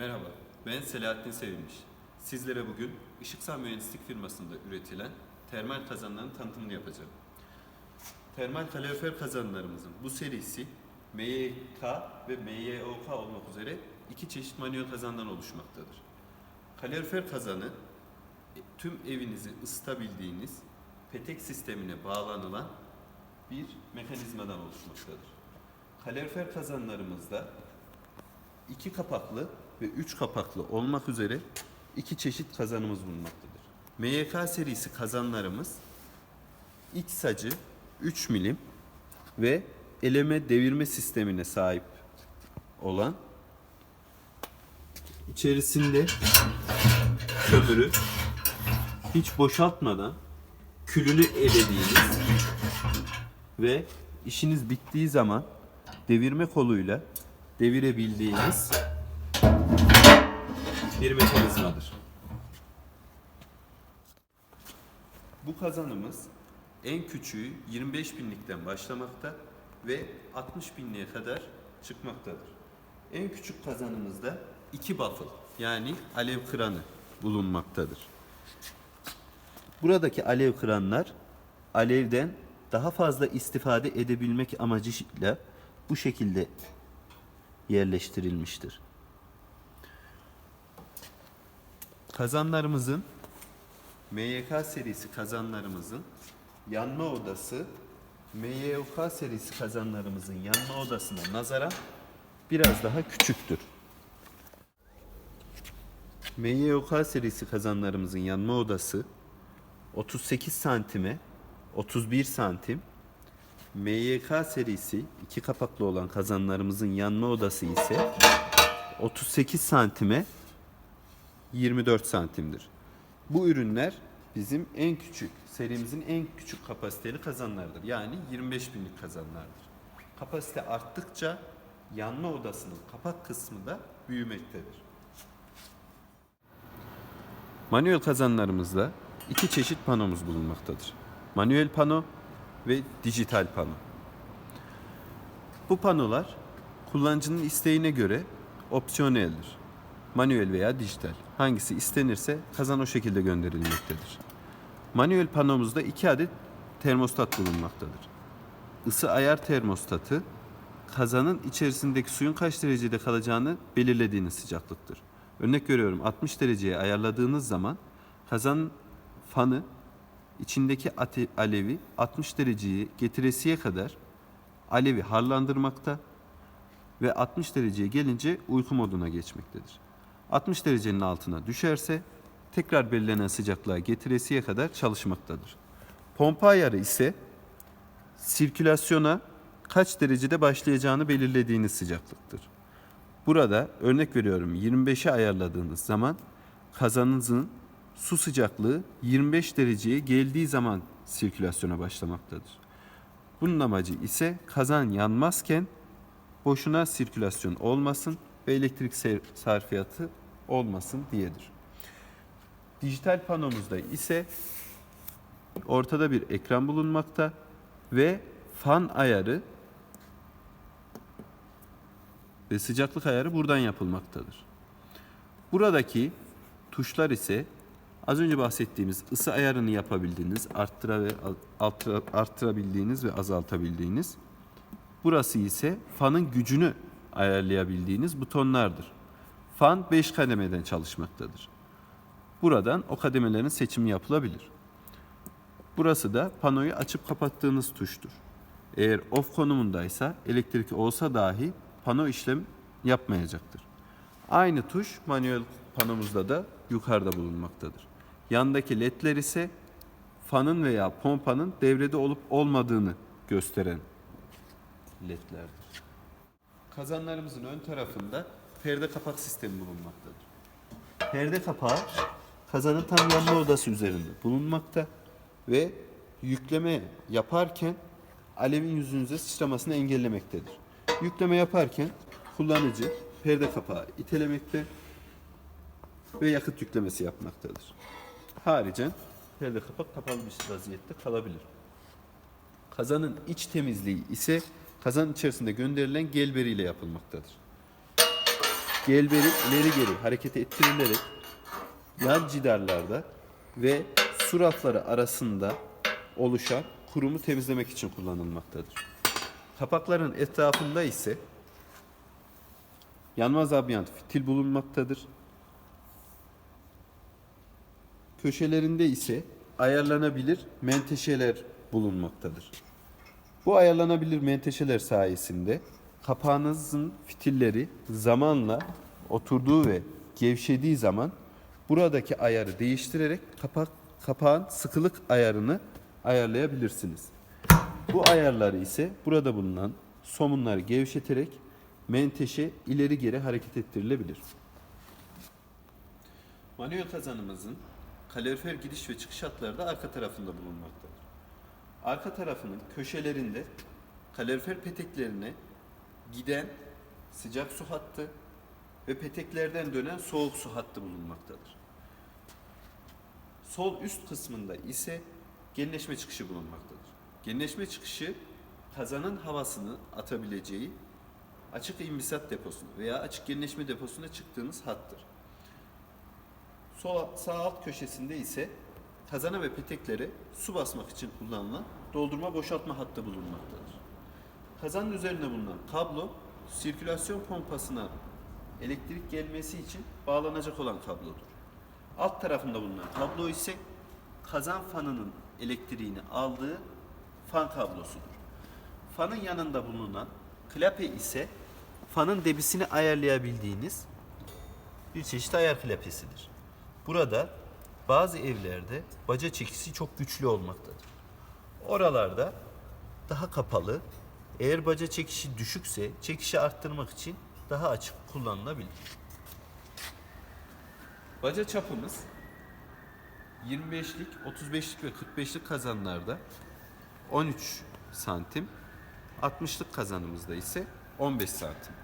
Merhaba, ben Selahattin Sevinmiş. Sizlere bugün Işıksal Mühendislik firmasında üretilen termal kazanların tanıtımını yapacağım. Termal kalorifer kazanlarımızın bu serisi MYK ve MYOK olmak üzere iki çeşit manuel kazandan oluşmaktadır. Kalorifer kazanı e, tüm evinizi ısıtabildiğiniz petek sistemine bağlanılan bir mekanizmadan oluşmaktadır. Kalorifer kazanlarımızda iki kapaklı ve üç kapaklı olmak üzere iki çeşit kazanımız bulunmaktadır. MYK serisi kazanlarımız iç sacı 3 milim ve eleme devirme sistemine sahip olan içerisinde kömürü hiç boşaltmadan külünü elediğiniz ve işiniz bittiği zaman devirme koluyla devirebildiğiniz bir mekanizmadır. Bu kazanımız en küçüğü 25 binlikten başlamakta ve 60 binliğe kadar çıkmaktadır. En küçük kazanımızda iki baffle yani alev kıranı bulunmaktadır. Buradaki alev kıranlar alevden daha fazla istifade edebilmek amacıyla bu şekilde yerleştirilmiştir. Kazanlarımızın MYK serisi kazanlarımızın yanma odası MYOK serisi kazanlarımızın yanma odasına nazaran biraz daha küçüktür. MYOK serisi kazanlarımızın yanma odası 38 santime 31 santim MYK serisi iki kapaklı olan kazanlarımızın yanma odası ise 38 santime 24 santimdir. Bu ürünler bizim en küçük, serimizin en küçük kapasiteli kazanlardır. Yani 25 binlik kazanlardır. Kapasite arttıkça yanma odasının kapak kısmı da büyümektedir. Manuel kazanlarımızda iki çeşit panomuz bulunmaktadır. Manuel pano ve dijital pano. Bu panolar kullanıcının isteğine göre opsiyoneldir. Manuel veya dijital. Hangisi istenirse kazan o şekilde gönderilmektedir. Manuel panomuzda iki adet termostat bulunmaktadır. Isı ayar termostatı kazanın içerisindeki suyun kaç derecede kalacağını belirlediğiniz sıcaklıktır. Örnek veriyorum 60 dereceye ayarladığınız zaman kazanın fanı içindeki ate- alevi 60 dereceyi getiresiye kadar alevi harlandırmakta ve 60 dereceye gelince uyku moduna geçmektedir. 60 derecenin altına düşerse tekrar belirlenen sıcaklığa getiresiye kadar çalışmaktadır. Pompa ayarı ise sirkülasyona kaç derecede başlayacağını belirlediğiniz sıcaklıktır. Burada örnek veriyorum 25'e ayarladığınız zaman kazanınızın su sıcaklığı 25 dereceye geldiği zaman sirkülasyona başlamaktadır. Bunun amacı ise kazan yanmazken boşuna sirkülasyon olmasın ve elektrik sarfiyatı olmasın diyedir. Dijital panomuzda ise ortada bir ekran bulunmakta ve fan ayarı ve sıcaklık ayarı buradan yapılmaktadır. Buradaki tuşlar ise az önce bahsettiğimiz ısı ayarını yapabildiğiniz, arttıra ve altıra, arttırabildiğiniz ve azaltabildiğiniz. Burası ise fanın gücünü ayarlayabildiğiniz butonlardır. Fan 5 kademeden çalışmaktadır. Buradan o kademelerin seçimi yapılabilir. Burası da panoyu açıp kapattığınız tuştur. Eğer off konumundaysa elektrik olsa dahi pano işlem yapmayacaktır. Aynı tuş manuel panomuzda da yukarıda bulunmaktadır. Yandaki ledler ise fanın veya pompanın devrede olup olmadığını gösteren ledlerdir. Kazanlarımızın ön tarafında perde kapak sistemi bulunmaktadır. Perde kapağı kazanın tam yanma odası üzerinde bulunmakta ve yükleme yaparken alevin yüzünüze sıçramasını engellemektedir. Yükleme yaparken kullanıcı perde kapağı itelemekte ve yakıt yüklemesi yapmaktadır. Haricen perde kapak kapalı bir vaziyette kalabilir. Kazanın iç temizliği ise kazanın içerisinde gönderilen gelberi ile yapılmaktadır. gelberi ileri geri hareket ettirilerek yan cidarlarda ve su rafları arasında oluşan kurumu temizlemek için kullanılmaktadır. Kapakların etrafında ise yanmaz abyant fitil bulunmaktadır. Köşelerinde ise ayarlanabilir menteşeler bulunmaktadır. Bu ayarlanabilir menteşeler sayesinde kapağınızın fitilleri zamanla oturduğu ve gevşediği zaman buradaki ayarı değiştirerek kapak kapağın sıkılık ayarını ayarlayabilirsiniz. Bu ayarları ise burada bulunan somunları gevşeterek menteşe ileri geri hareket ettirilebilir. Manuel kazanımızın kalorifer giriş ve çıkış hatları da arka tarafında bulunmaktadır. Arka tarafının köşelerinde kalorifer peteklerine giden sıcak su hattı ve peteklerden dönen soğuk su hattı bulunmaktadır. Sol üst kısmında ise genleşme çıkışı bulunmaktadır. Genleşme çıkışı kazanın havasını atabileceği açık imbisat deposuna veya açık genleşme deposuna çıktığınız hattır. Sol sağ alt köşesinde ise kazana ve peteklere su basmak için kullanılan doldurma boşaltma hattı bulunmaktadır. Kazanın üzerinde bulunan kablo sirkülasyon pompasına elektrik gelmesi için bağlanacak olan kablodur. Alt tarafında bulunan kablo ise kazan fanının elektriğini aldığı fan kablosudur. Fanın yanında bulunan klape ise fanın debisini ayarlayabildiğiniz bir çeşit ayar klepesidir. Burada bazı evlerde baca çekisi çok güçlü olmaktadır. Oralarda daha kapalı, eğer baca çekişi düşükse çekişi arttırmak için daha açık kullanılabilir. Baca çapımız 25'lik, 35'lik ve 45'lik kazanlarda 13 santim, 60'lık kazanımızda ise 15 santim.